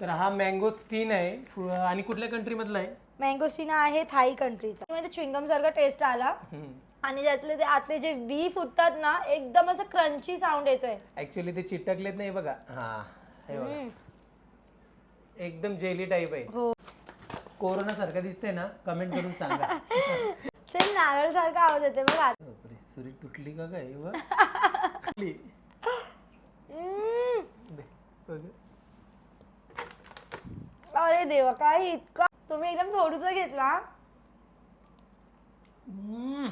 तर हा mango Stein आहे. आणि कुठल्या कंट्री मधला आहे? मँगोस्टिना आहे थाई कंट्रीचा मध्ये च्विंगम सारखा टेस्ट आला. आणि त्यातले ते आतले जे बी फुटतात ना एकदम असं क्रंची साऊंड येतोय. ऍक्च्युली ते चिटकलेत नाही बघा. हा हे बघा. हम्म. एकदम जेली टाईप आहे. हो. कोरोना सारखं दिसतंय ना कमेंट करून सांगा. सेम नारळ सारखा आवाज येते बघा. बापरे सुरी तुटली का काय व? तुटली. हम्म. दे, बघ. अरे देवा काय इतका? तुम्ही एकदम थोडूच घेतला हम्म.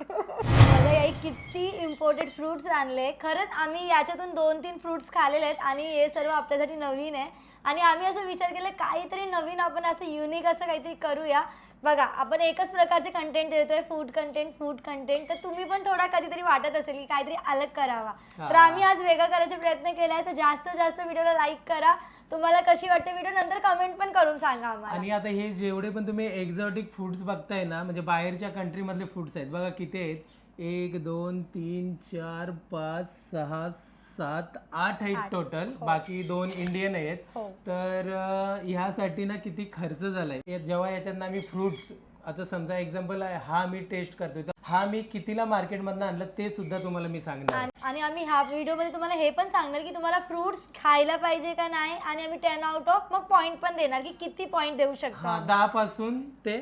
बघा याई किती इम्पोर्टेड फ्रुट्स आणले. खरंच आम्ही याच्यातून दोन तीन फ्रुट्स खाल्लेले आहेत आणि हे सर्व आपल्यासाठी नवीन आहे. आणि आम्ही असं विचार केला काहीतरी नवीन आपण असं युनिक असं काहीतरी करूया. बघा आपण एकच प्रकारचे कंटेंट देतोय फूड कंटेंट फूड कंटेंट तर तुम्ही पण थोडा कधीतरी वाटत असेल की काहीतरी अलग करावा. तर. आम्ही आज वेगळा करायचा प्रयत्न केलाय तर जास्त जास्त व्हिडिओला लाईक करा. तुम्हाला कशी वाटते व्हिडिओ नंतर कमेंट पण करून सांगा आम्हाला. आणि आता हे जेवढे पण तुम्ही एक्झॉटिक फूड्स बघताय ना म्हणजे बाहेरच्या कंट्री मधले फूड्स आहेत. बघा किती आहेत. एक दोन तीन चार पाच सहा सात आठ आहेत आठ. टोटल हो. बाकी दोन इंडियन आहेत. हो. तर अं, ह्यासाठी ना किती खर्च झालाय? या- जेव्हा याच्यात आम्ही फ्रुट्स आता समजा एक्झाम्पल आहे हा मी टेस्ट करतोय. तर हा मी कितीला मार्केटमधनं आणलं ते सुद्धा तुम्हाला मी सांगणार आणि आणि आम्ही ह्या व्हिडिओमध्ये तुम्हाला हे पण सांगणार की तुम्हाला फ्रुट्स खायला पाहिजे का नाही? आणि आम्ही टेन आउट ऑफ मग पॉईंट पण देणार की किती पॉईंट देऊ हा शकता दहा पासून ते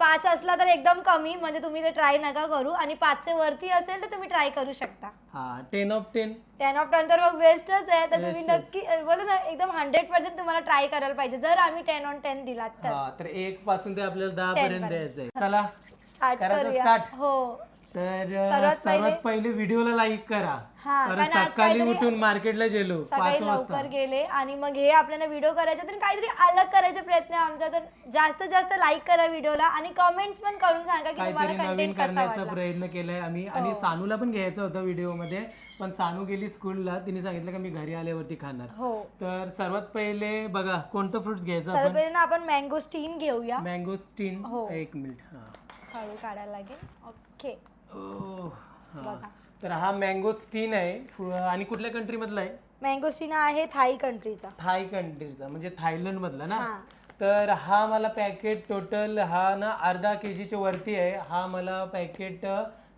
पाच असला तर एकदम कमी म्हणजे तुम्ही ते ट्राय नका करू. आणि पाचशे वरती असेल तर तुम्ही ट्राय करू शकता. हा ten of ten ten of ten तर मग बेस्टच आहे. तर तुम्ही. नक्की बोलतो ना एकदम हंड्रेड पर्सेंट तुम्हाला ट्राय करायला पाहिजे. जर आम्ही टेन ऑन टेन दिलात तर. हा तर एक पासून ते आपल्याला दहा 10 पर्यंत पर्यंत. द्यायचंय. चला स्टार्ट करायचं करूया. start? हो. तर सर्वात सर्वात पहिले व्हिडिओला लाईक करा. हा, कारण कारण आज सकाळी काहीतरी- उठून मार्केटला गेलो पाच सकाळी वाजता. लवकर गेले आणि मग हे आपल्याला व्हिडिओ करायचे तर काहीतरी अलग करायचा प्रयत्न आहे आमचा. तर जास्त जास्त लाईक करा व्हिडिओला आणि कमेंट्स पण करून सांगा की काहीतरी तुम्हाला नवीन कंटेंट कसा करण्याचा वाटला प्रयत्न केलाय आम्ही. आणि हो. सानूला पण घ्यायचा होता व्हिडिओमध्ये पण सानू गेली स्कूलला तिने सांगितलं का मी घरी आल्यावरती खाणार. हो. तर सर्वात पहिले बघा कोणतं फ्रुट्स घ्यायचं सर्व आपण? पहिले ना आपण मँगो स्टीन घेऊया. मँगो स्टीन हो. एक मिनिट हा. हळू काढायला लागेल. ओके. बघा. तर हा मँगो स्टीन आहे. फु- आणि कुठल्या कंट्री मधला आहे? मँगो स्टीन आहे थाई कंट्रीचा थाय कंट्रीचा म्हणजे थायलंड मधला ना? हा. तर हा मला पॅकेट टोटल हा ना अर्धा के जीच्या वरती आहे. हा मला पॅकेट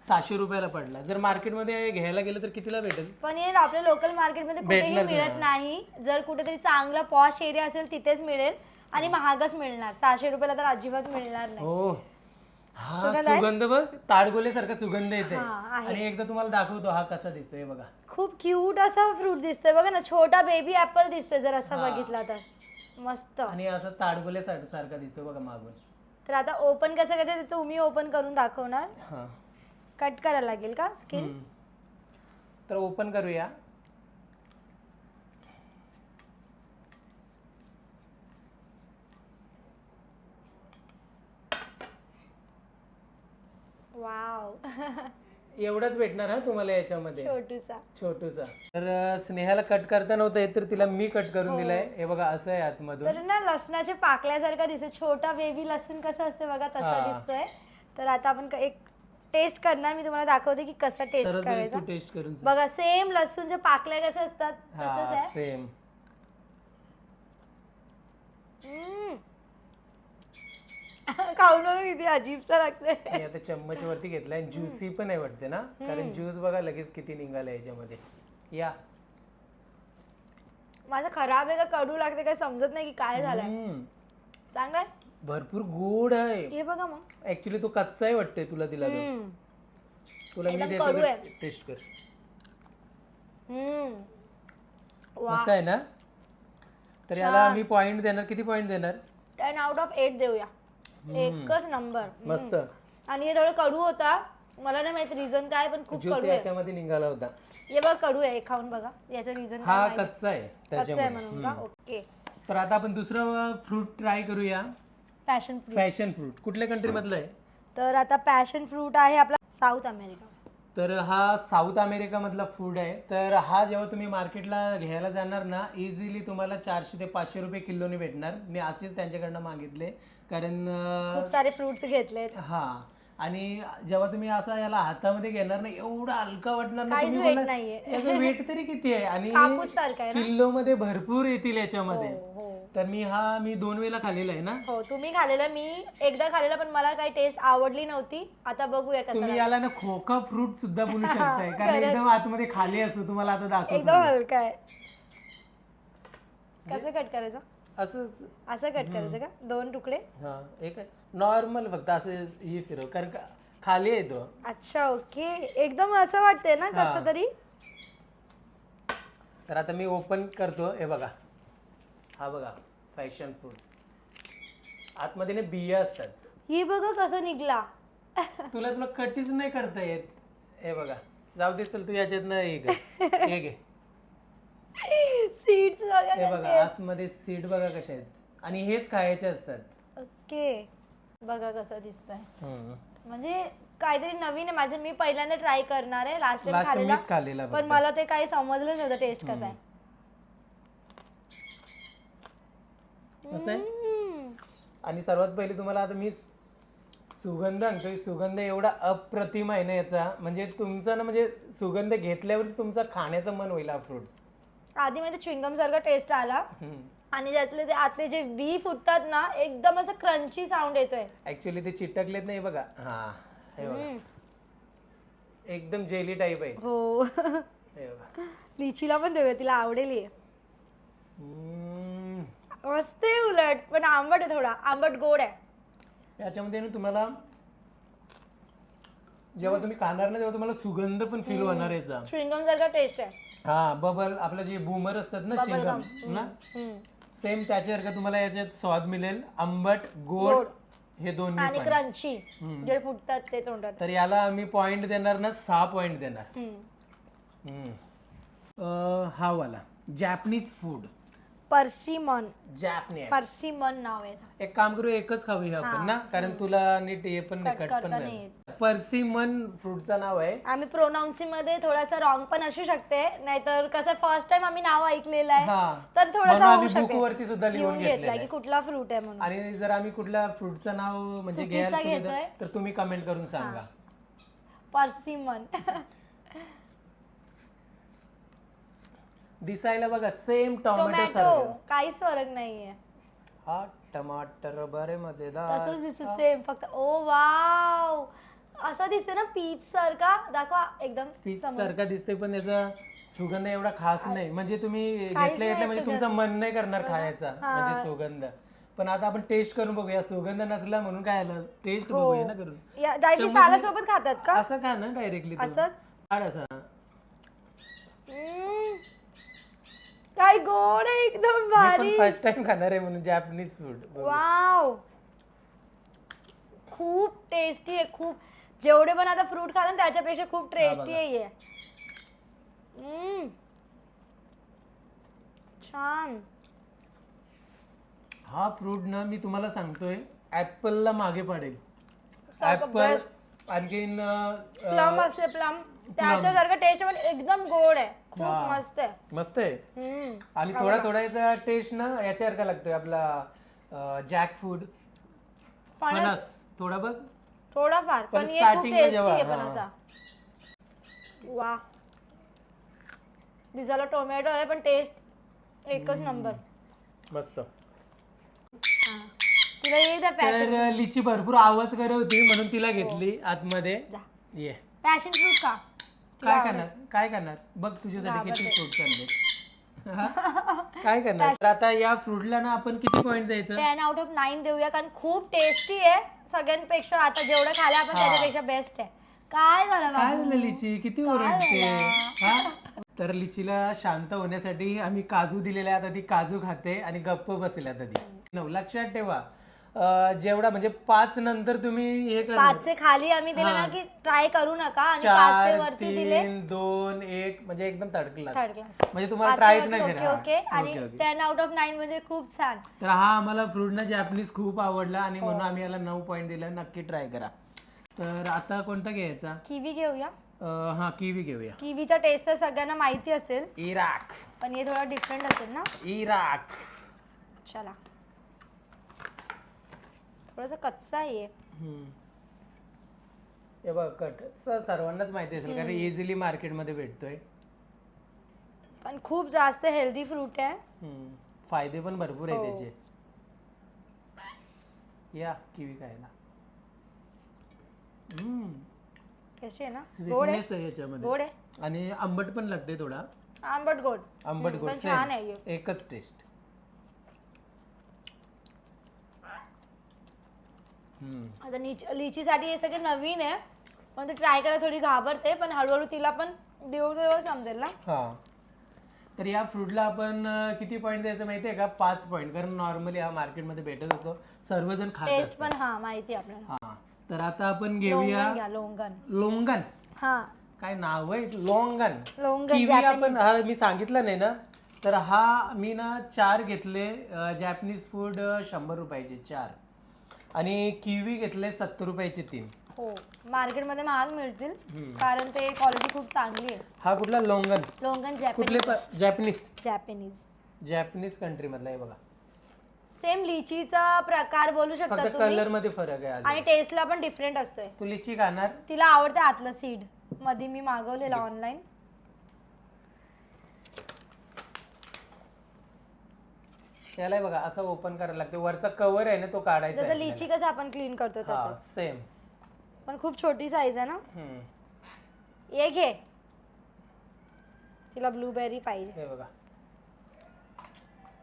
सहाशे रुपयाला पडला. जर मार्केटमध्ये घ्यायला गेलं तर कितीला भेटेल? पण हे आपल्या लोकल मार्केटमध्ये कुठेही मिळत नाही. नाही. जर कुठेतरी चांगला पॉश एरिया असेल तिथेच मिळेल आणि महागच मिळणार. सहाशे रुपयाला तर अजिबात मिळणार नाही. हो. हा सुगंध आहे? सुगंध बघ ताडगोले सारखा सुगंध येते हा, आहे. आणि एकदा तुम्हाला दाखवतो हा कसा दिसतोय बघा. खूप क्यूट असा फ्रूट दिसतोय. बघा ना छोटा बेबी ऍपल दिसतोय जर असा हा. बघितला तर. मस्त. आणि असं ताडगोले सार- सारखा दिसतोय बघा मागून. तर आता ओपन कसं करायचं ते तुम्ही ओपन करून दाखवणार. हा. कट करायला लागेल का स्किन हम्म. तर ओपन करूया. वाव एवढंच भेटणार हा तुम्हाला याच्यामध्ये? छोटूसा. छोटूसा. तर अं, स्नेहाला कट करता नव्हतं येत तर तिला मी कट करून हो. दिलाय. हे बघा असं आहे आतमधून. तर ना लसणाचे पाकल्यासारखा दिसतोय छोटा बेबी लसूण कसं असतं बघा तसा हा. दिसतोय. तर आता आपण क- एक टेस्ट करणार. मी तुम्हाला दाखवते की कसा टेस्ट सरळ तरी करायचा. टेस्ट करून सांग. बघा सेम लसूणचे पाकल्या कसे असतात तसंच हा आहे. सेम हम्म. खाऊ नका किती अजीबसा लागतंय. मी आता चम्मच वरती घेतलाय ज्युसी पण आहे वाटते ना? कारण ज्यूस बघा लगेच किती निघाला याच्यामध्ये. या. माझं खराब आहे का कडू लागते काय समजत नाही की काय झालंय. हम्म. चांगलं आहे भरपूर गोड आहे. हे बघा मग. ऍक्च्युली तो कच्चा आहे वाटते तुला दिला तो हम्म. तुला मी एकदम देतो आहे. टेस्ट कर. हम्म. वा. असं आहे ना? तर याला. आम्ही पॉइंट देणार. किती पॉइंट देणार? टेन आउट ऑफ एट देऊया. एकच नंबर. मस्त. आणि हे थोडं कडू होता. मला नाही माहीत रिझन काय पण खूप ज्यूस कडू आहे. याच्यामध्ये निघाला होता. हे बघ कडू आहे. खाऊन बघा. याचं रिझन हा कच्चा आहे कच्चा आहे त्याच्यामुळे म्हणून का? ओके. तर आता आपण दुसरं फ्रूट ट्राय करूया. पॅशन फ्रूट फॅशन फ्रूट कुठल्या कंट्री मधलं आहे? तर आता पॅशन फ्रूट आहे आपला साऊथ अमेरिका तर हा साऊथ अमेरिका मधला फूड आहे. तर हा जेव्हा तुम्ही मार्केटला घ्यायला जाणार ना इझिली तुम्हाला चारशे ते पाचशे रुपये किलोने भेटणार. मी असेच त्यांच्याकडनं मागितले. कारण खूप सारे फ्रुट्स घेतलेत. हा. आणि जेव्हा तुम्ही असा याला हातामध्ये घेणार ना एवढा हलका वाटणार ना काहीच तुम्ही weight बोलाल, नाहीये. याचं वेट तरी किती आहे? आणि कापूससारखं आहे ना? किलो मध्ये भरपूर येतील याच्यामध्ये. हो हो. तर मी हा मी दोन वेळेला खाल्लेला आहे ना? हो तुम्ही खाल्लेलं मी एकदा खाल्लेलं पण मला काही टेस्ट आवडली नव्हती. आता बघूया कसं तुम्ही. याला ना खोका फ्रूट सुद्धा बोलू शकताय. कारण एकदम आतमध्ये खाली असतो तुम्हाला आता दाखवतो एकदम हलका आहे. कसं कट करायचं? असं असं कट करायचं का? दोन तुकडे? हा एक नॉर्मल फक्त असं ही फिरव कारण का खाली आहे तो. अच्छा ओके एकदम असं वाटतंय ना हा. कसं तरी? तर आता मी ओपन करतो हे बघा. हा बघा फॅशन फूड आतमध्ये ना बिया असतात. ही बघ कसं निघला. तुला तुला कटीच नाही करता येत. हे बघा जाऊ दे चल तू याच्यात ना हे घे. सीड्स बघा हे बघा. आतमध्ये सीट बघा कशा आहेत. आणि हेच खायचे असतात. ओके. बघा कसं दिसतंय. हम्म. म्हणजे काहीतरी नवीन आहे. माझं मी पहिल्यांदा ट्राय करणार आहे. लास्ट टाइम Last time खाल्लेला मीच खाल्लेला पण फक्त. मला ते काही समजलं नव्हतं. टेस्ट कसा आहे. मस्त आहे. आणि सर्वात पहिले तुम्हाला आता मी सुगंध आणतोय. सुगंध एवढा अप्रतिम आहे ना याचा. म्हणजे तुमचा ना म्हणजे सुगंध घेतल्यावर तुमचा खाण्याचं मन होईल हा फ्रुट्स आधी मध्ये च्विंगम सारखा टेस्ट आला. आणि त्यातले ते आतले जे बी फुटतात ना एकदम असं क्रंची साऊंड येतोय. ऍक्च्युली ते चिटकलेत नाही बघा. हा हे बघा. एकदम जेली टाईप आहे. हो. हे बघा. लिचीला पण देऊया तिला आवडेल हे. हम्म. मस्त आहे उलट पण आंबट आहे थोडा. आंबट गोड आहे. याच्यामध्ये ना तुम्हाला जेव्हा तुम्ही खाणार ना तेव्हा तुम्हाला सुगंध पण फील होणार याचा. च्विंगम सारखा टेस्ट आहे. हा बबल आपलं जे बूमर असतात ना चिंगम ना? हम्म. सेम त्याच्यासारखं तुम्हाला याच्यात स्वाद मिळेल? आंबट गोड गोड. हे दोन्ही आणि पण. क्रंची जे फुटतात ते तोंडात. तर याला आम्ही पॉइंट देणार ना सहा पॉइंट देणार. हम्म. हम्म. अं, हा वाला. Japanese food persimmon. Japanese persimmon नाव आहे याचं. एक काम करू एकच खाऊया आपण ना? कारण तुला नीट हे पण नाही कट पण करता नाही. नाही पर्सिमन फ्रूटचं नाव आहे. आम्ही प्रोनाऊन्सिंगमध्ये थोडासा रॉंग पण असू शकते. नाहीतर कसं फर्स्ट टाइम आम्ही नाव ऐकलेलं आहे तर म्हणून थोडंसं होऊ आम्ही सुद्धा लिहून लिहून घेतलेलं घेतला आहे. की कुठला फ्रूट आहे म्हणून. आणि जर आम्ही कुठल्या फ्रूटचं नाव म्हणजे चुकीचा घ्यायला चुकलं घेतोय. तर तुम्ही कमेंट करून सांगा. पर्सिमन. दिसायला बघा सेम टोमॅटो टोमॅटो सारखं. काहीच फरक नाहीये. हा टमाटर बरे मजेदार. तसंच दिसत सेम फक्त ओ वाव! असं दिसते ना पीच सारखा. दाखवा एकदम पीस समोर. सारखा दिसते पण याचा सुगंध एवढा खास नाही. म्हणजे तुम्ही घेतल्या नाही घेतल्या म्हणजे तुमचं. मन नाही करणार खायचा म्हणजे सुगंध. पण आता आपण टेस्ट करून बघूया. सुगंध नसला म्हणून काय आलं? टेस्ट हो. बघूया ना करून. या डायरेक्टली चम्मचने- सालासोबत खातात का? असं का ना डायरेक्टली असंच? असा. काय गोड आहे एकदम भारी. फर्स्ट टाइम खाणार आहे म्हणून जॅपनीज फूड वाव खूप टेस्टी आहे खूप. जेवढे पण आता फ्रूट खाल त्याच्यापेक्षा खूप टेस्टी आहे हे. हम्म. छान. हा फ्रूट ना मी तुम्हाला सांगतोय ऍपलला मागे पडेल. सारखं ऍपल best. आणखीन अं, प्लम असते प्लम त्याच्यासारखं टेस्ट पण एकदम गोड आहे. खूप हा. मस्त आहे. मस्त आहे? हम्म. आणि थोडा थोडा याचा टेस्ट ना याच्यासारखा लागतोय आपला जॅक फूड फणस. फणस. थोडा बग थोडाफार. पण पण हे खूप starting ला टेस्टी जेव्हा- आहे पण हा. असा वा टोमॅटो आहे पण टेस्ट एकच नंबर मस्त. तुला पॅशन तर लिची भरपूर आवाज करत होती म्हणून तिला घेतली आतमध्ये. जा. ये. पॅशन फ्रूट का काय करणार? काय करणार? बघ तुझ्यासाठी किती फ्रूट चालले काय करणार? तर आता या फ्रूटला ना आपण किती पॉइंट द्यायचं? टेन आउट ऑफ नाईन देऊया कारण खूप टेस्टी आहे सगळ्यांपेक्षा. आता जेवढं खाल्लं आपण त्याच्यापेक्षा बेस्ट आहे. काय झालं काय? झालं लिची? किती ओरडते? हा? तर लिचीला शांत होण्यासाठी आम्ही काजू दिलेले आहे. आता ती काजू खाते आणि गप्प बसेल आता ती. नऊ लक्षात ठेवा. जेवढा म्हणजे पाच नंतर तुम्ही हे पाचचे खाली आम्ही दिले ना की ट्राय करू नका आणि चार वरती दिले. तीन दोन एक म्हणजे एकदम थर्ड क्लास थर्ड क्लास म्हणजे तुम्हाला ट्रायच नाही ओके आणि okay okay. Ten out of nine म्हणजे खूप छान. तर हा आम्हाला फ्रूट ना जॅपनीज खूप आवडला आणि म्हणून आम्ही याला नऊ पॉईंट दिला. नक्की ट्राय करा. तर आता कोणता घ्यायचा? किवी घेऊया. अं, हा किवी घेऊया. किवीचा टेस्ट तर सगळ्यांना माहिती असेल. इराक पण हे थोडा डिफरंट असेल ना? इराक चला. थोडासा कच्चा आहे. हे. हम्म. हे बघ कट. स- सर्वांनाच माहिती असेल कारण इझिली मार्केटमध्ये भेटतोय. पण खूप जास्त हेल्दी फ्रूट आहे. हम्म. फायदे पण भरपूर आहे हो. त्याचे. या किवी खायला. कशी आहे ना? गोड आहे. स्वीटनेस आहे याच्यामध्ये. गोड आहे. आणि आंबट पण लागते थोडा. आंबट गोड. आंबट हम्म, गोड पण छान same. आहे. एकच टेस्ट आता लिच लिचीसाठी हे सगळे नवीन आहे. पण ते ट्राय करायला थोडी घाबरते पण हळूहळू तिला पण देऊ देऊ समजेल ना. हा. तर या फ्रूटला आपण अं, किती पॉईंट द्यायचं माहिती आहे का? पाच पॉईंट कारण नॉर्मली हा मार्केटमध्ये भेटत असतो. सर्वजण खात टेस्ट असतात. पण हा माहिती आहे आपल्याला. हा. तर आता आपण घेऊया लोंगन घ्या लोंगन लोंगन हा. काय नाव आहे? लोंगन लोंगन किवी आपण हा मी सांगितलं नाही ना? तर हा मी ना चार घेतले जॅपनीज फूड शंभर रुपयाचे चार. आणि किवी घेतले सत्तर रुपयाचे तीन. हो मार्केटमध्ये महाग मिळतील कारण ते क्वालिटी खूप चांगली आहे. हा कुठला? लोंगन. लोंगन जॅपनीज कुठले प- जॅपनीज जॅपनीज जॅपनीज कंट्री मधला आहे बघा. सेम लिचीचा प्रकार बोलू शकता फक्त तुम्ही. कलरमध्ये फरक आहे आणि अजून. टेस्टला पण डिफरंट असतोय. तू लिची खाणार? तिला आवडते आतलं सीडमध्ये मी मागवलेला ऑनलाईन त्याला बघा असं ओपन करायला लागते. वरचा कव्हर आहे ना तो काढायचा जसं आहे. लिची कसं आपण क्लीन करतो. हा तसं सेम पण खूप छोटी साईज आहे ना? ये घे. तिला ब्लूबेरी पाहिजे. हे बघा.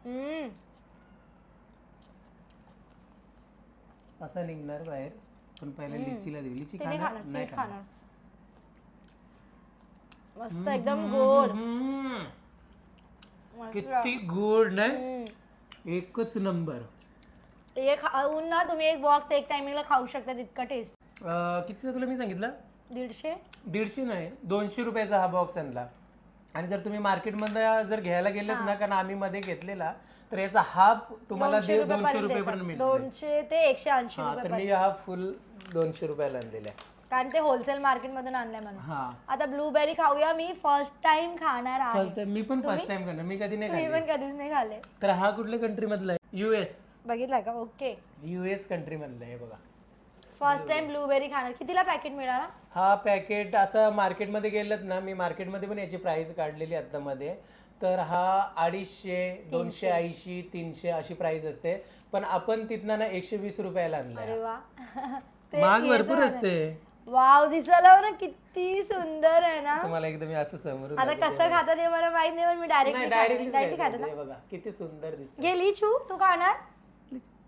हम्म. असं निघणार बाहेर. पण पहिले लिचीला देऊ. लिची खाणार? खाणार नाही खाणार. खाणार. मस्त एकदम गोड हम्म. मस्त. किती गोड नाही. एकच नंबर. हे खाऊन ना तुम्ही एक बॉक्स एक टायमिंगला खाऊ शकता इतका टेस्ट कितीचं तुला मी सांगितलं? दीडशे? दीडशे नाही दोनशे रुपयाचा हा बॉक्स आणला. आणि जर तुम्ही मार्केटमध्ये जर घ्यायला गेलेत ना कारण आम्ही मध्ये घेतलेला तर याचा हाफ तुम्हाला दोनशे दीड- दोनशे रुपयापर्यंत येतात. मिळतो दोनशे ते एकशे ऐंशी हा रुपये तर मी हा फुल दोनशे रुपयाला आणलेला आहे. कारण ते होलसेल मार्केट मधून आणलंय म्हणून. हा. आता ब्लूबेरी खाऊया मी. फर्स्ट टाइम खाणार आहे. टाइम मी पण फर्स्ट टाइम करणार मी कधी नाही मी खाल्ली. पण कधीच नाही खाल्ले. तर हा कुठल्या कंट्री मधला आहे? युएस बघितलं का? ओके युएस कंट्री मधला आहे बघा. फर्स्ट टाइम ब्लूबेरी खाणार. कितीला पॅकेट मिळाला? हा पॅकेट असं मार्केटमध्ये गेलं ना मी मार्केटमध्ये पण याची प्राइस काढलेली आता मध्ये तर हा अडीचशे दोनशे ऐंशी तीनशे अशी प्राइस असते. पण आपण तिथनं ना एकशे वीस रुपयाला आणलाय. अरे वा. ते महाग येतं भरपूर. असते. वाव दिसायला ना किती सुंदर आहे ना. तुम्हाला एकदम हे असं समोरून आता कसं खातात हे मला माहीत नाही पण मी डायरेक्टली डायरेक्टली खाते ना. बघा किती सुंदर दिसते गेली छू तू खाणार?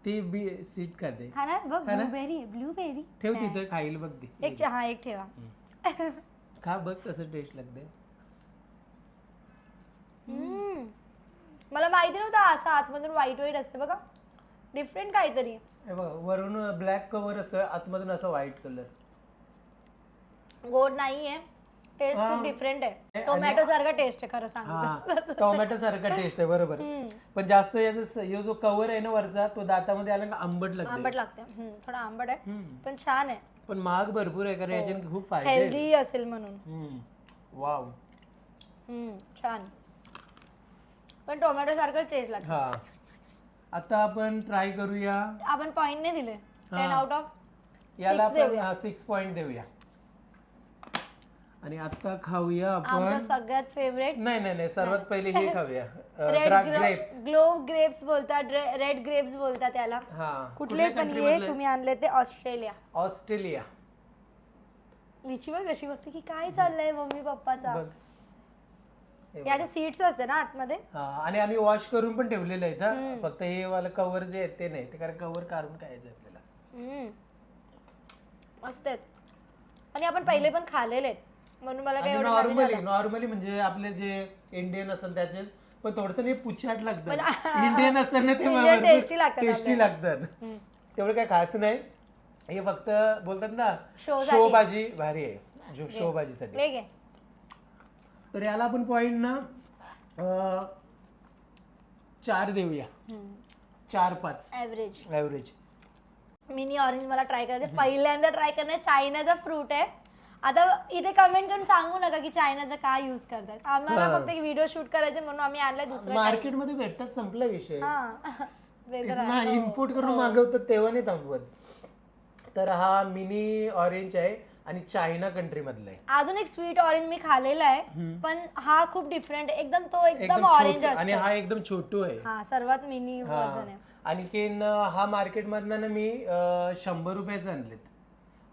ती बी सीट खाते. खाणार? बघ ब्लूबेरी ब्लूबेरी ठेव तिथं खाईल बघ ती. एक च- हा एक ठेवा. खा बघ कसं टेस्ट लागते. हम्म. मला माहिती नव्हतं असं आतमधून व्हाईट व्हाईट असते बघा. डिफरंट काहीतरी. हे बघा वरून ब्लॅक कवर असं आतमधून असं व्हाईट कलर गोड नाहीये. टेस्ट खूप डिफरंट आहे. टोमॅटो सारखा टेस्ट आहे खरं सांग. हा. टोमॅटो सारखा टेस्ट आहे बरोबर पण जास्त याचा जो कवर आहे ना वरचा तो दातामध्ये आला का आंबट लागते? आंबट लागते. हम्म, थोडा आंबट आहे. पण छान आहे. पण महाग भरपूर आहे कारण याच्याने खूप फायदे आहेत. हेल्दी असेल म्हणून. हम्म. वाव हम्म, छान. पण टोमॅटो सारखं टेस्ट लागतं. हा. आता आपण ट्राय करूया. आपण पॉइंट नाही दिले. टेन आउट ऑफ याला Six आपण सिक्स पॉइंट देऊया. आणि आता खाऊया आमचा आपण सगळ्यात फेवरेट नाही नाही नाही सर्वात पहिले हे खाऊया. रेड ग्रेप्स ग्लो ग्रेप्स बोलतात रेड ग्रेप्स बोलतात त्याला. हा कुठले पण ये तुम्ही आणले ते ऑस्ट्रेलिया. ऑस्ट्रेलिया. लिची बघ कशी बघते की काय चाललंय मम्मी पप्पाचा. बघ. हे बघ. याचे सीड्स असते ना आतमध्ये? हा आणि आम्ही वॉश करून पण ठेवलेले आहेत हा फक्त हे वाला कव्हर जे आहे ते नाही ते कारण कव्हर काढून खायचं आपल्याला. हम्म. मस्त आहेत. आणि आपण पहिले पण खाल्लेले आहेत. म्हणून मला नॉर्मली नॉर्मली म्हणजे आपले जे इंडियन असेल त्याचे पण थोडस नाही पुछाट लागतं इंडियन असेल ना ते tasty लागतात टेस्टी लागतात. तेवढं काय खास नाही. हे फक्त बोलतात ना शो भाजी भारी आहे. जो शो भाजीसाठी तर याला आपण पॉइंट ना चार देऊया. चार पाच. ऍव्हरेज ऍव्हरेज मिनी ऑरेंज मला ट्राय करायचे पहिल्यांदा ट्राय करणार चायनाचा फ्रूट आहे. आता इथे कमेंट करून सांगू नका की चायनाचा काय युज करतात. आम्हाला फक्त व्हिडिओ शूट करायचे म्हणून आम्ही आणलाय दुसरं काही. मार्केटमध्ये भेटतात संपला विषय. हा. इम्पोर्ट करून मागवतात तेव्हा नाही थांबवत. तर हा मिनी ऑरेंज आहे आणि चायना कंट्री मधलं आहे. अजून एक स्वीट ऑरेंज मी खाल्लेला आहे पण हा खूप डिफरंट एकदम तो एकदम एकदम ऑरेंज छोटू आणि असतो. हा एकदम छोटू आहे. हा सर्वात मिनी हा. व्हर्जन आहे. आणखीन अं, हा मार्केट मधनं ना मी अं, शंभर रुपयाचे आणलेत.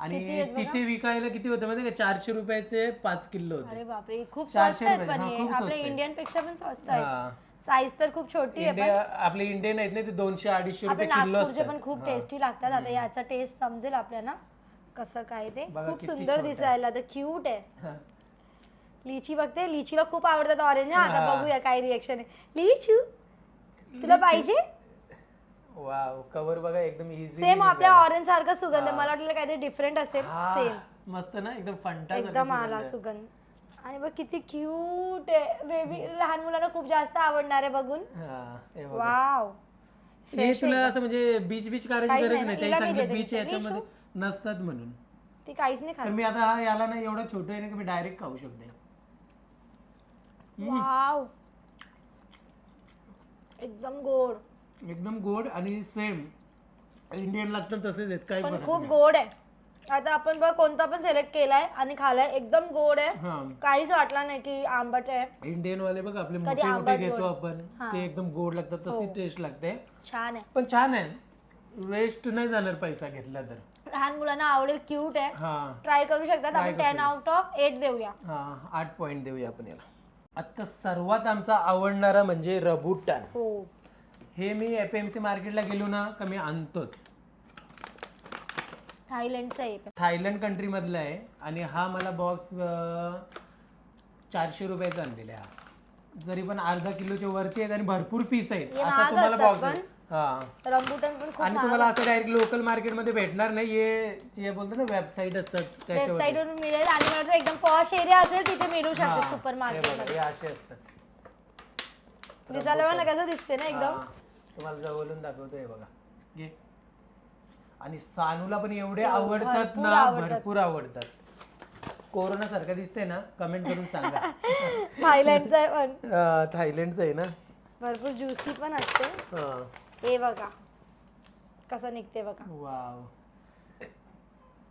किती आणि आहेत बघा? तिथे विकायला किती होते माहिती का? चारशे रुपयाचे पाच किलो होते. अरे बापरे खूप चारशे स्वस्त आहेत रुपये, पण हा, हे. खूप आपल्या आहे. इंडियनपेक्षा पण स्वस्त आहे हा. साईज तर खूप छोटी आहे पण आपले इंडियन आहेत ना ते दोनशे अडीचशे रुपये किलो नागपूरचे पण खूप टेस्टी लागतात. आता याचा टेस्ट समजेल आपल्याला कसं काय ते. बघा खूप किती सुंदर छोटा आहे. दिसायला तर क्यूट आहे. हा. लिची बघते. लिचीला खूप आवडतात ऑरेंज आता हा. बघूया काय रिएक्शन आहे. लिचू तुला पाहिजे? वाव कवर बघा एकदम इझी सेम आपल्या ऑरेंज सारखा सुगंध. आहे. मला वाटलं काहीतरी डिफरंट असेल. सेम मस्त ना एकदम फंटा एकदम आला सुगंध आणि बघ किती क्यूट आहे. बेबी लहान मुलांना खूप जास्त आवडणार आहे बघून. वाव हे तुला असं म्हणजे बीच बीच करायची काहीच गरज नाही नाही. ना, त्यांनी हिला मी सांगितलं देते बीच. याच्यामध्ये नसतात म्हणून. ती काहीच नाही तर खात. मी आता हा याला ना एवढं छोटं आहे ना की मी डायरेक्ट खाऊ शकते. वाव एकदम गोड. एकदम गोड आणि सेम इंडियन लागतं तसेच आहेत काही पण फरक खूप नाही. गोड आहे. आता आपण बघ कोणता पण सिलेक्ट केलाय आणि खालाय एकदम गोड आहे. हा. काहीच वाटला नाही की आंबट आहे. इंडियन वाले बघ आपले मोठे मोठे आंबट घेतो गोड. आपण. हा. ते एकदम गोड लागतात तशी हो. टेस्ट लागते. छान आहे. पण छान आहे. वेस्ट नाही जाणार पैसा घेतला तर. लहान मुलांना आवडेल क्यूट आहे. हा. ट्राय करू शकतात. Try आपण करू टेन आउट ऑफ एट देऊया. हा आठ पॉइंट देऊया आपण याला. आता सर्वात आमचा आवडणारा म्हणजे रबुटान. हो. हे मी एफ एम सी मार्केटला गेलो ना का मी आणतोच. थायलंडचं आहे. थायलंड कंट्री मधला आहे आणि हा मला बॉक्स चारशे रुपयाचा आणलेला आहे हा. जरी पण अर्धा किलोच्या वरती आहेत आणि भरपूर पीस आहेत हे असा महाग तुम्हाला असतात बॉक्स पण. हा. रंबुटन पण खूप आणि तुम्हाला असं डायरेक्ट लोकल मार्केटमध्ये भेटणार नाही हे जे बोलतो ना वेबसाईट असतात त्याच्यावर वेबसाईट वरून मिळेल आणि मला वाटतं एकदम पॉश एरिया असेल तिथे मिळू शकते सुपर मार्केट हे असे असतात. दिसायला कसं दिसते ना एकदम. तुम्हाला जवळून दाखवतोय बघा. घे. आणि सानूला पण एवढे आवडतात भरपूर ना आवडतात. भरपूर आवडतात. कोरोना सारखं दिसतंय ना कमेंट करून सांगा. थायलंडचं आहे पण. अं, थायलंडचं आहे ना? भरपूर ज्युसी पण असते. हा. हे बघा. कसं निघते बघा. वाव.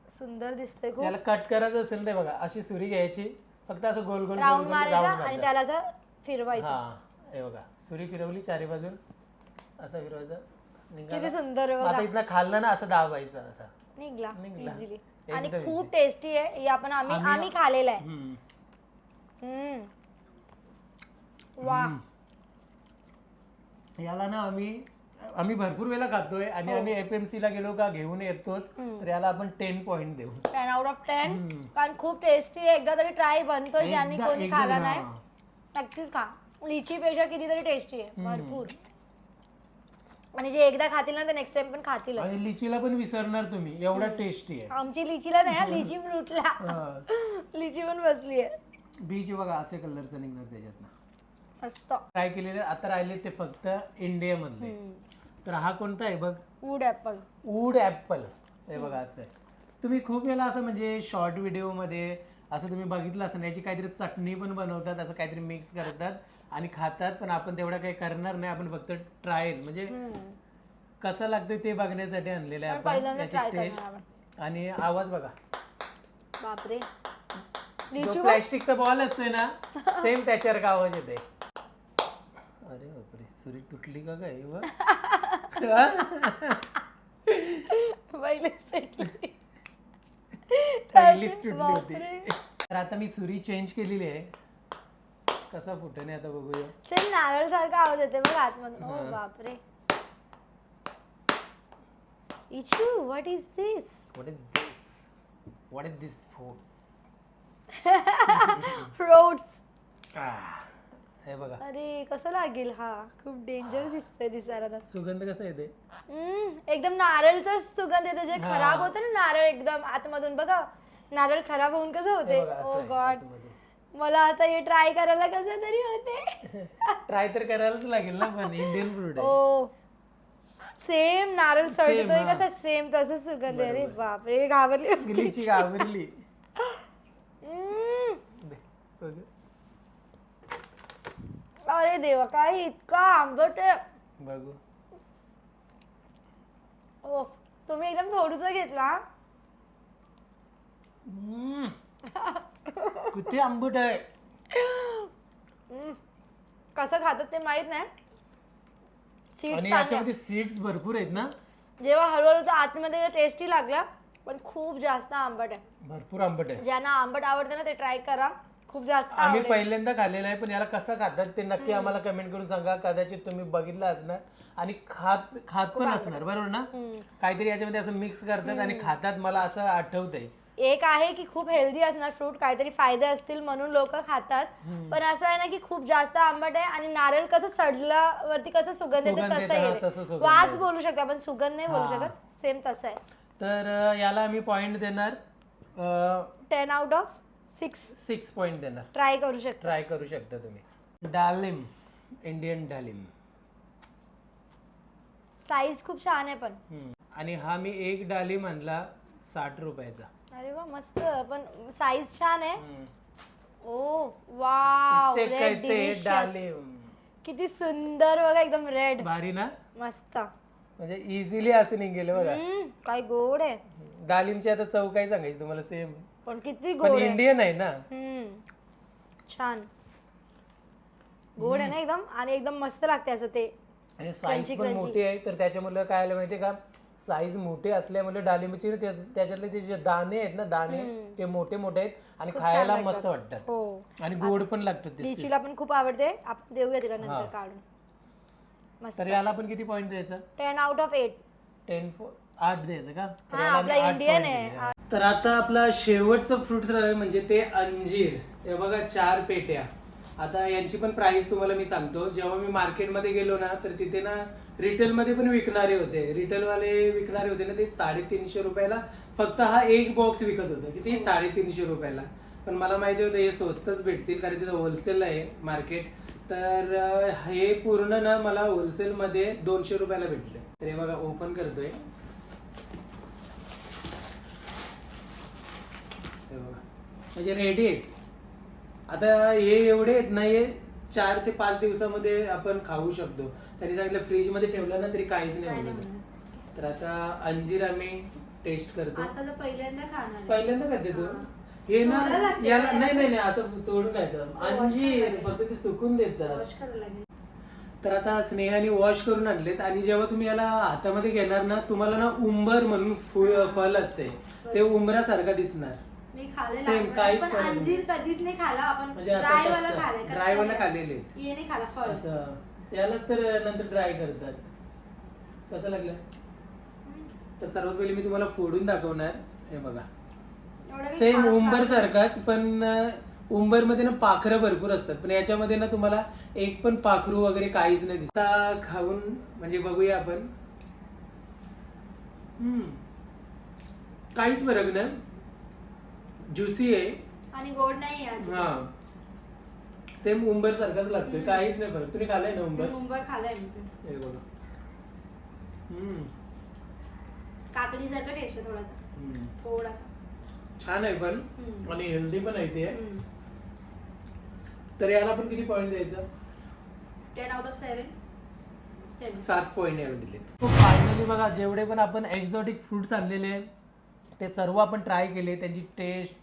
सुंदर दिसते खूप. त्याला कट करायचं असेल ते बघा. अशी सुरी घ्यायची. फक्त असं गोल गोल गोल राऊंड गोल मारायचा आणि मारायचा. त्याला असं फिरवायचं. हा. हे बघा. सुरी फिरवली चारी बाजून असं फिरवायचं. निघाला. किती सुंदर आहे मग आता बघा इथला खाल्लं ना असं दाबायचं असं. निघला. निघला. इझिली आणि. खूप टेस्टी आहे. हे आपण आम्ही आम्ही- आम्ही खाल्लेलं आहे. हम्म. हम्म. वा याला ना आम्ही आम्ही भरपूर वेळा खातोय. हो. आणि आम्ही एफएमसी ला गेलो का घेऊन येतोच. तर याला आपण टेन पॉइंट देऊ. टेन आउट ऑफ टेन हम्म. कारण खूप टेस्टी आहे. एकदा तरी ट्राय बनतोय ज्यांनी एकदा- कोणी खाला हा. नाही. नक्कीच खा. लिची पेक्षा कितीतरी टेस्टी आहे. भरपूर. आणि जे एकदा खातील ना ते नेक्स्ट टाइम पण खातील. आणि लिचीला पण विसरणार तुम्ही. एवढा टेस्टी आहे. आमची लिचीला नाही लिची फ्रूटला. हा. लिची पण बसली आहे. बीच बघा असे कलरचं निघणार त्याच्यातनं. मस्त. ट्राय केलेले आता राहिले ते फक्त इंडिया मधले तर हा कोणता आहे बघ? वूड ऍपल वूड ऍपल हे बघा असं आहे. तुम्ही खूप वेळा असं म्हणजे शॉर्ट व्हिडिओमध्ये असं तुम्ही बघितलं असं याची काहीतरी चटणी पण बनवतात असं काहीतरी मिक्स करतात आणि खातात पण आपण तेवढं काही करणार नाही. आपण फक्त ट्रायल म्हणजे कसं लागतं ते बघण्यासाठी आणलेलं आहे आपण. पहिल्यांदा याची ट्राय टेस्ट करणार आणि आवाज बघा. बापरे. जो लिचू? प्लॅस्टिकचा बॉल असतोय ना सेम त्याच्यावर का आवाज येते अरे बापरे सुरी तुटली का काय? व? पहिलेच पेटली. पहिलीच तुटली होती. बापरे. तर आता मी सुरी चेंज केलेली आहे. कसा फुटणे आता बघूया. सेम नारळ सारखा आवाज येते बघ आतमधून. ओ बापरे. इचू what is this what is this what is this foods fruits हे बघा. अरे कसं लागेल हा? खूप डेंजर दिसतंय दिसायला तर. सुगंध कसा येते? हम्म, एकदम नारळचा सुगंध येते. जे. खराब होतं ना नारळ एकदम आतमधून बघा. नारळ खराब होऊन कसं हे होते असं ओ आहे गॉड आतमध्ये. मला आता हे ट्राय करायला कसं तरी होते. ट्राय तर करायलाच लागेल ना पण इंडियन फ्रूट आहे. ओ सेम नारळ सळतोय हा. कसा? सेम तसंच सुगंध आहे. अरे बापरे घाबरली गिलीची घाबरली. हम्म, दे, बघ. अरे देवा काय इतका आंबट आहे. बघू. ओ तुम्ही एकदम थोडस घेतला हम्म. किती आंबट आहे. हम्म. कसं खातात ते माहीत नाही. सीट्स आणि चांगल्या याच्यामध्ये सीड्स भरपूर आहेत ना? जेव्हा हळूहळू तो आतमध्ये टेस्टी लागला पण खूप जास्त आंबट आहे. भरपूर आंबट आहे. ज्यांना आंबट आवडतं ना ते ट्राय करा. खूप जास्त आम्ही आवडेल पहिल्यांदा खाल्लेलं आहे पण याला कसं खातात ते नक्की आम्हाला कमेंट करून सांगा. कदाचित तुम्ही बघितलं असणार आणि खात खात पण असणार बरोबर ना? काहीतरी याच्यामध्ये असं मिक्स करतात आणि खातात मला असं आठवतंय. एक आहे की खूप हेल्दी असणार फ्रूट काहीतरी फायदे असतील म्हणून लोक खातात. पण असं आहे ना की खूप जास्त आंबट आहे आणि नारळ कसं सडल्यावरती कसं सुगंध येते सुगंध तसं येतं, हा, येते. तसं सुगंध वास. बोलू शकतो आपण सुगंध नाही बोलू हा. शकत. सेम तसं आहे. तर अं, याला आम्ही पॉइंट देणार ten out of six six point देणार. ट्राय करू शकता. ट्राय करू शकता तुम्ही. डालिम. इंडियन डालिम. साईज खूप छान आहे पण. हम्म. आणि हा मी एक डालिम आणला साठ रुपयाचा. अरे वा मस्त. पण साईज छान आहे. हम्म. ओ वाव इससे रेड कहते हैं डिलिशियस डालिम. किती सुंदर बघा एकदम रेड भारी ना? मस्त. म्हणजे इझिली असं निघेल बघा. हम्म, काय गोड आहे. डालिमची आता चव काय सांगायची तुम्हाला? सेम पण किती पण गोड आहे. इंडियन आहे ना. हम्म. छान. गोड आहे ना एकदम आणि एकदम मस्त लागते असं ते. आणि साईज पण. मोठी आहे. तर त्याच्यामुळे काय आलं माहितीये का? साईज मोठी असल्यामुळे डाळिंबीचे त्या- त्याच्यातले ते जे दाणे आहेत ना दाणे ते मोठे मोठे आहेत आणि खायला मस्त वाटतात. हो. आणि गोड पण लागतात ते लिचीला पण खूप आवडते. आपण देऊया तिला नंतर काढून. मस्त. तर याला आपण किती पॉईंट द्यायचं? Ten out of eight ten आठ द्यायचं का? तर हा, याला आपला आम्ही आठ Indian point आहे. दिले. तर आता आपला शेवटचं फ्रुट्स राहिलं म्हणजे ते अंजीर. हे बघा चार पेट्या. आता यांची पण प्राइस तुम्हाला मी सांगतो. जेव्हा मी मार्केटमध्ये गेलो ना तर तिथे ना रिटेलमध्ये पण विकणारे होते. रिटेलवाले विकणारे होते ना ते साडेतीनशे रुपयाला. फक्त हा एक बॉक्स विकत होता किती साडेतीनशे रुपयाला. पण मला माहिती होतं हे स्वस्तच भेटतील कारण तिथं होलसेल आहे मार्केट तर हे पूर्ण ना मला होलसेलमध्ये दोनशे रुपयाला भेटले. तर हे बघा ओपन करतोय हे बघा. म्हणजे रेडी आहेत. आता हे एवढे आहेत ना हे चार ते पाच दिवसामध्ये आपण खाऊ शकतो. त्यांनी सांगितलं फ्रीजमध्ये ठेवलं ना तरी काहीच नाही होणार. तर आता अंजीर आम्ही टेस्ट करतो. पहिल्यांदा खाणार. पहिल्यांदा खाते तू? हे. ना याला नाही नाही नाही असं तोडून खायचं अंजीर फक्त ते सुकून देतात. तर आता स्नेहाने वॉश करून आणलेत आणि जेव्हा तुम्ही याला हातामध्ये घेणार ना तुम्हाला ना उंबर म्हणून फुल फल असते. ते उंबरासारखा दिसणार. मी खाल्लेला Same, आहे, काहीच पण फरक नाही. अंजीर कधीच नाही खाला आपण म्हणजे असं ड्राय वाला कच्चं. खालाय Dry वाला खाल्लेले. आहेत. ये नाही खाला फळ. असं. यालाच तर नंतर ट्राय करतात. कसं लागलं? तर सर्वात पहिले मी तुम्हाला फोडून दाखवणार. हे बघा. एवढं काही सेम खास उंबर नाही. सारखाच पण उंबरमध्ये ना पाखरं भरपूर असतात. पण याच्यामध्ये ना तुम्हाला एक पण पाखरू वगैरे काहीच नाही दिसता. खाऊन म्हणजे बघूया आपण. हम्म. काहीच फरक नाही. ज्युसी आहे. आणि गोड नाही आहे. हा. सेम उंबर सारखाच लागतोय. काहीच नाही फरक. तुम्ही खाल्लाय ना उंबर? उंबर खाल्लाय मी पण. हे बघा. हम्म, काकडी सारखं टेस्ट आहे थोडासा. हम्म. थोडासा. छान आहे पण. हम्म. आणि हेल्दी पण आहे ते. हम्म. तर याला आपण किती पॉईंट द्यायचं? टेन आउट ऑफ सेवन सात पॉईंट याला दिले फायनली बघा जेवढे पण आपण एक्झॉटिक फ्रुट्स आणलेले ते सर्व आपण ट्राय केले त्यांची टेस्ट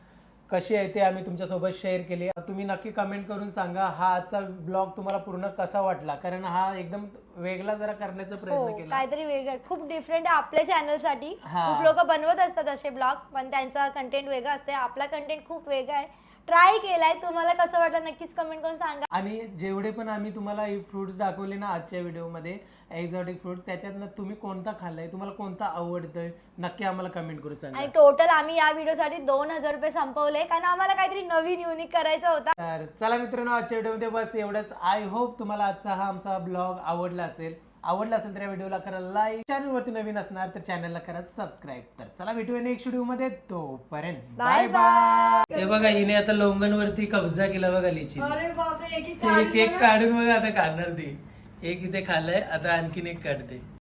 कशी आहे ते आम्ही तुमच्यासोबत शेअर केले. तुम्ही नक्की कमेंट करून सांगा हा आजचा ब्लॉग तुम्हाला पूर्ण कसा वाटला? कारण हा एकदम वेगळा जरा करण्याचा हो प्रयत्न केला. काहीतरी वेगळं आहे. खूप डिफरंट आहे आपल्या चॅनलसाठी. हा. खूप लोक बनवत असतात असे ब्लॉग पण त्यांचा कंटेंट वेगळा असते आपला कंटेंट खूप वेगळा आहे. ट्राय केलाय. तुम्हाला कसं वाटलं नक्कीच कमेंट करून सांगा. आणि जेवढे पण आम्ही तुम्हाला फ्रुट्स दाखवले ना आजच्या व्हिडिओमध्ये एक्झॉटिक फ्रुट्स त्याच्यातनं तुम्ही कोणता खाल्लाय तुम्हाला कोणता आवडतोय नक्की आम्हाला कमेंट करून सांगा. आणि टोटल आम्ही या व्हिडिओसाठी दोन हजार रुपये संपवले कारण आम्हाला काहीतरी नवीन युनिक करायचं होता. तर चला मित्रांनो आजच्या व्हिडिओमध्ये बस एवढंच. आय होप तुम्हाला आजचा हा आमचा ब्लॉग आवडला असेल. आवडला असेल तर या व्हिडिओला करा लाईक चॅनलवरती नवीन असणार तर चॅनलला करा सबस्क्राईब तर चला भेटूया नेक्स्ट व्हिडिओमध्ये. तोपर्यंत बाय बाय हे बघा हिने आता लोंगणवरती कब्जा केला बघा लिची. अरे बापरे एक एक एक काढून बघा आता काढणार ती. एक इथे खाल्लंय आता आणखीन एक काढते.